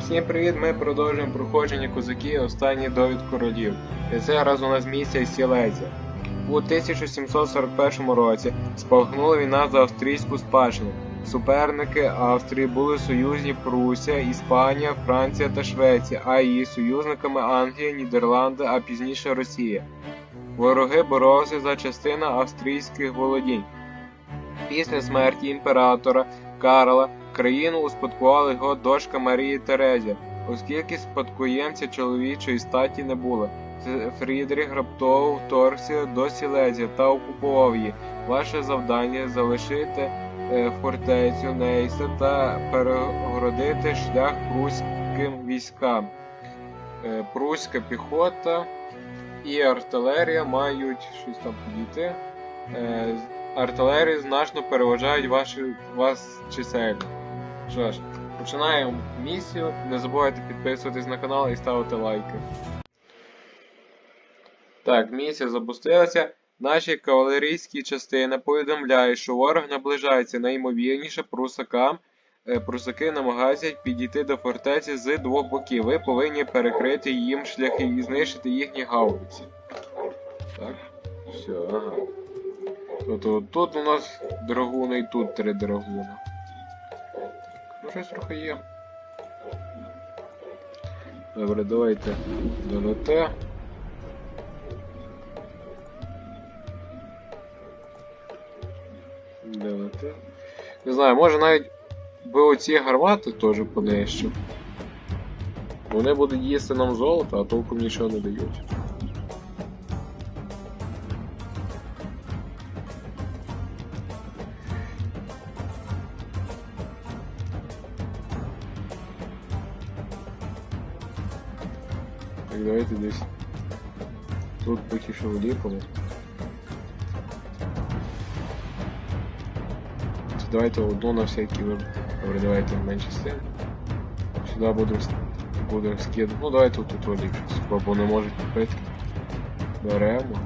Всім привіт! Ми продовжуємо проходження козаків останній довід королів. І це раз у нас місія Сілезія. У 1741 році спалахнула війна за австрійську спадщину. Суперники Австрії були союзні Прусія, Іспанія, Франція та Швеція, а її союзниками Англія, Нідерланди, а пізніше Росія. Вороги боролися за частину австрійських володінь. Після смерті імператора Карла країну успадкувала його дочка Марії Терезія, оскільки спадкоємця чоловічої статі не було. Фрідріх раптово вторгся до Сілезії та окупував її. Ваше завдання залишити е, фортецю Нейса та перегородити шлях пруським військам. Е, Пруська піхота і артилерія мають щось там підійти. Е, Артилерії значно переважають ваші, вас чисельно. Що ж, починаємо місію. Не забувайте підписуватись на канал і ставити лайки. Так, місія запустилася. Наші кавалерійські частини повідомляють, що ворог наближається найімовірніше прусакам. Е, Прусаки намагаються підійти до фортеці з двох боків. Ви повинні перекрити їм шляхи і знищити їхні гаубиці. Так, все, ага. Тобто тут у нас драгуни і тут три драгуна. Щось трохи є. Добре, давайте ДНТ. ДНТ. Не знаю, може навіть би оці гармати теж понищив. Вони будуть їсти нам золото, а толком нічого не дають. Десь. Тут поки що. Це Давайте одну на всякий випадок. Добре, давайте менше цим. Сюди будемо будемо скидати. Ну давайте тут ліпше, бо не можуть купити. Беремо.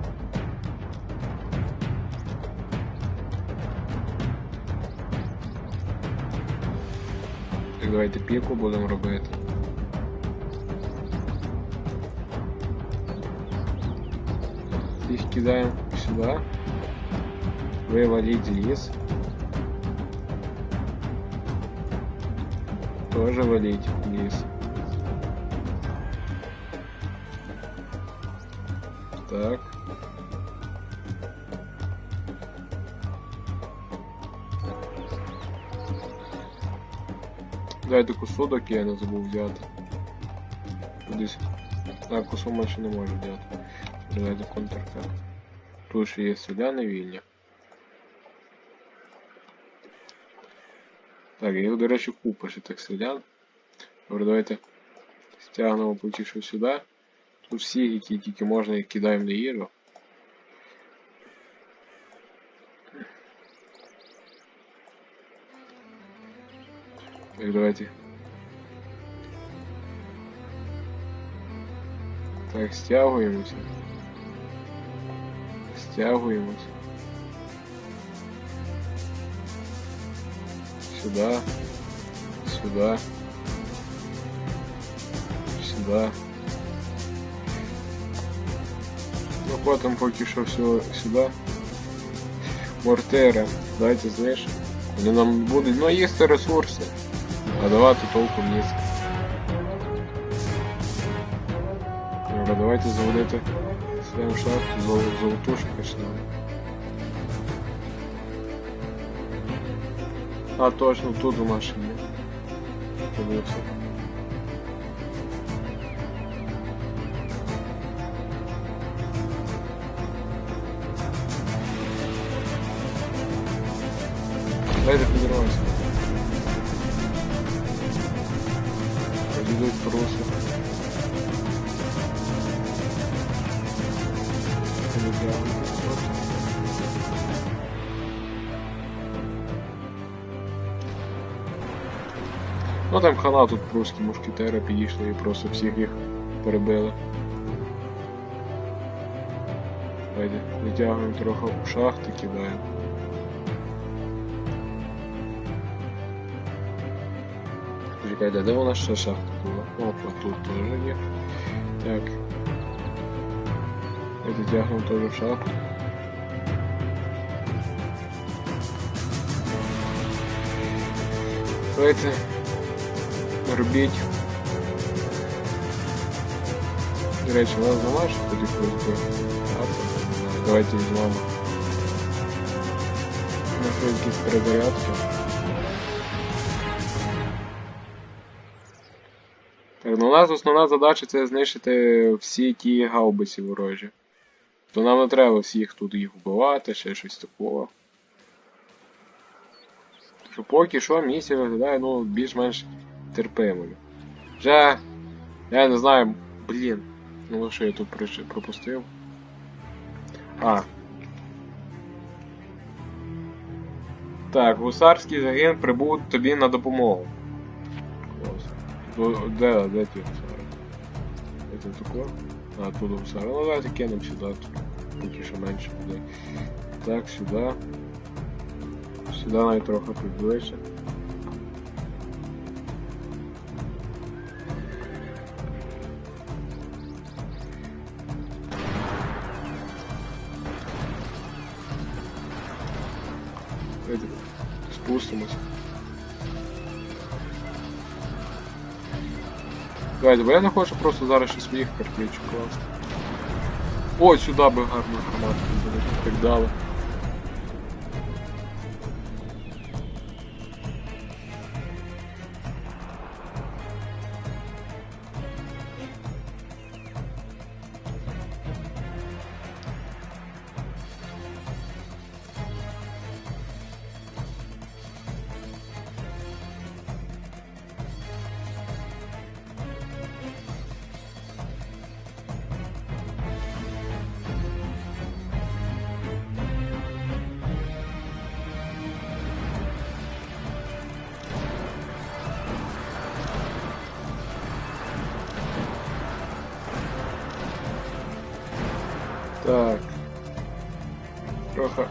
Давайте піку будемо робити. Их кидаем сюда. Вывалить лес. Тоже валить лес. Так. Дайте кусудок я не забув взяти. Кудись. А, кусок ще не взяти. Давайте контратак. Тут ще є селяни вільні. Так, їх, до речі, купа ще так селян. Добре, давайте стягнемо поки що сюди. Тут всі, які тільки можна, їх кидаємо на їжу. Так, давайте. Так, стягуємося. Стягуємось. Сюди. Сюди. Сюди. Ну потім поки що все сюди. Мортери. Давайте знищимо. Вони нам будуть, ну їсти ресурси. А давати толком їсти. Добре, давайте заводити Ставим шахту, зол, золотушку почнемо. А, точно, тут у машині. Подивився. Ну там хана тут прусські мушкетери підійшли і просто всіх їх перебили. Давайте витягуємо трохи у шахти, кидаємо. Почекайте, де вона ще шахта була? Опа, тут теж є. Так. Я дотягнув теж в шахту. Давайте робіть. До речі, у нас нема тоді ФСБ. Давайте візьмемо. Можливо, якісь перезарядки. Так, ну у нас основна задача це знищити всі ті гаубиці ворожі. То нам не треба всіх тут їх вбивати, ще щось такого. Що поки що місія виглядає ну, більш-менш терпимою. Вже. Я не знаю, блін. Ну що я тут пропустив. А. Так, гусарський загін прибув тобі на допомогу. Де, де ті гусари? Ти тако? А, тут гусари. Ну давайте кинемо сюди, тут що менше людей. Так, сюди. Сюди навіть трохи підближче. Спустимось. Давайте, бо я не хочу просто зараз ще своїх картечок класти. О, сюди би гарно гранату так дали. Так. Трохи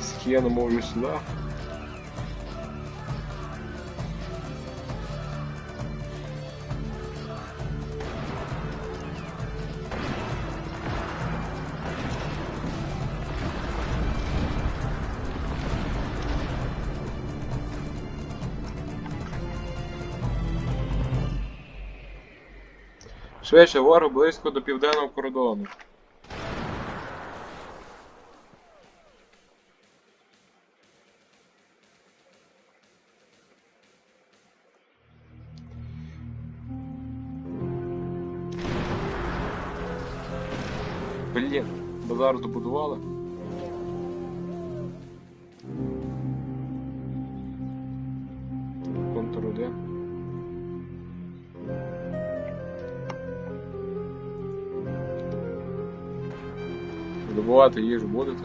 схема можу сюди. Швидше, ворог близько до південного кордону. Блін, базар добудували. Контур 1. Добувати їжу будете?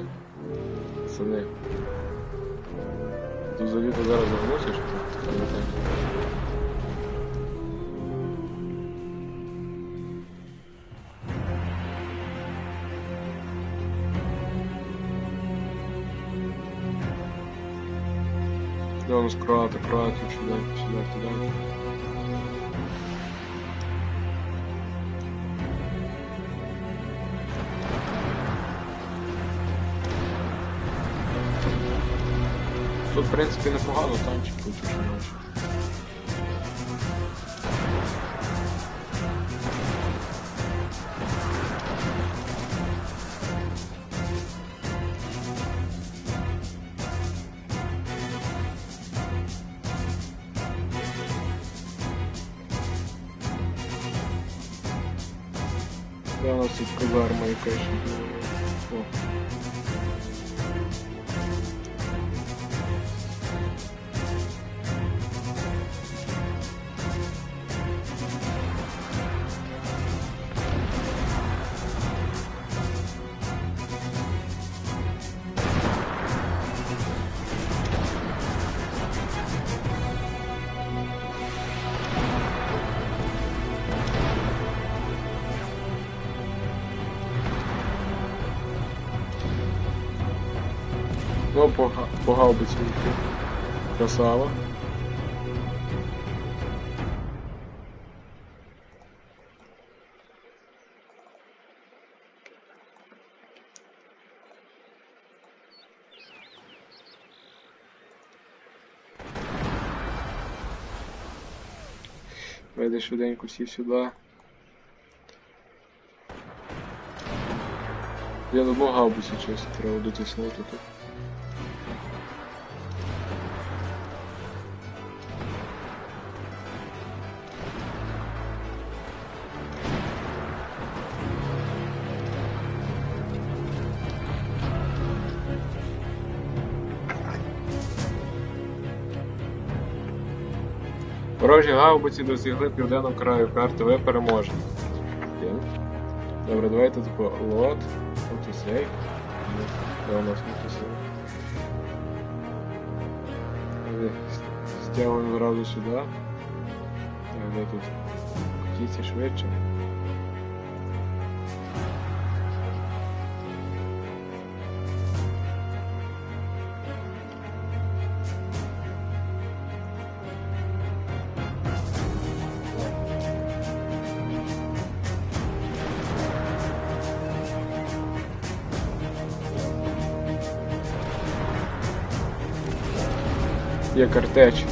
Пацани. Тут за літо зараз загнусиш? Пам'ятаю. Да, он скроати, крати, сюда, сюда сюда. Тут, в принципі, непогано танчик тут уже Да, у нас тут казарма якась. О. О, по, по гаубиці йти. Красава. Веде швиденько всі сюди. Я думав гаубиці щось треба дотиснути тут. Ворожі гаубиці досягли південного краю карти, ви переможні. Добре, давайте типу лот, мотосейв. Де у нас? Е, Стягуємо зразу сюди. Е, Де тут? Кіці швидше. Є картеч.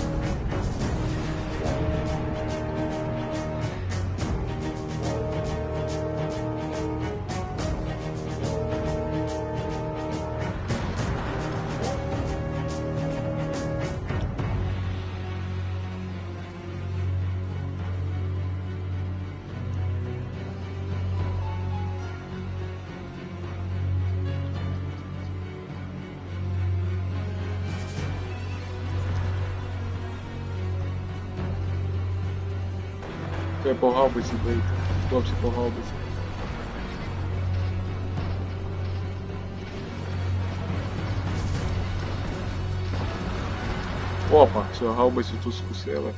Треба по гаубиці бити. Хлопці по гаубиці. Опа, все, гаубицю тут скусили.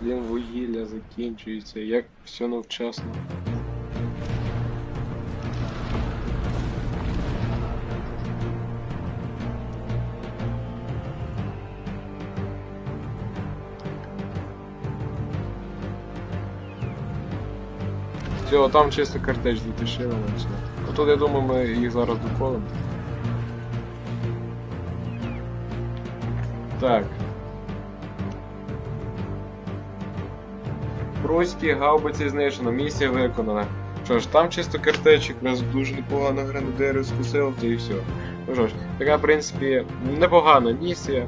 Блін, вугілля закінчується, як все невчасно. Все, там чисто картеч затишили на все. А тут я думаю ми їх зараз доколимо. Так. Руські гаубиці знищено, місія виконана. Що ж, там чисто картечик, нас дуже непогано гренадери скусив, то і все. Ну що ж, така, в принципі, непогана місія.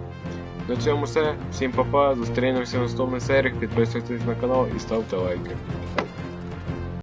На цьому все. Всім па-па, зустрінемося в наступних серіях, підписуйтесь на канал і ставте лайки.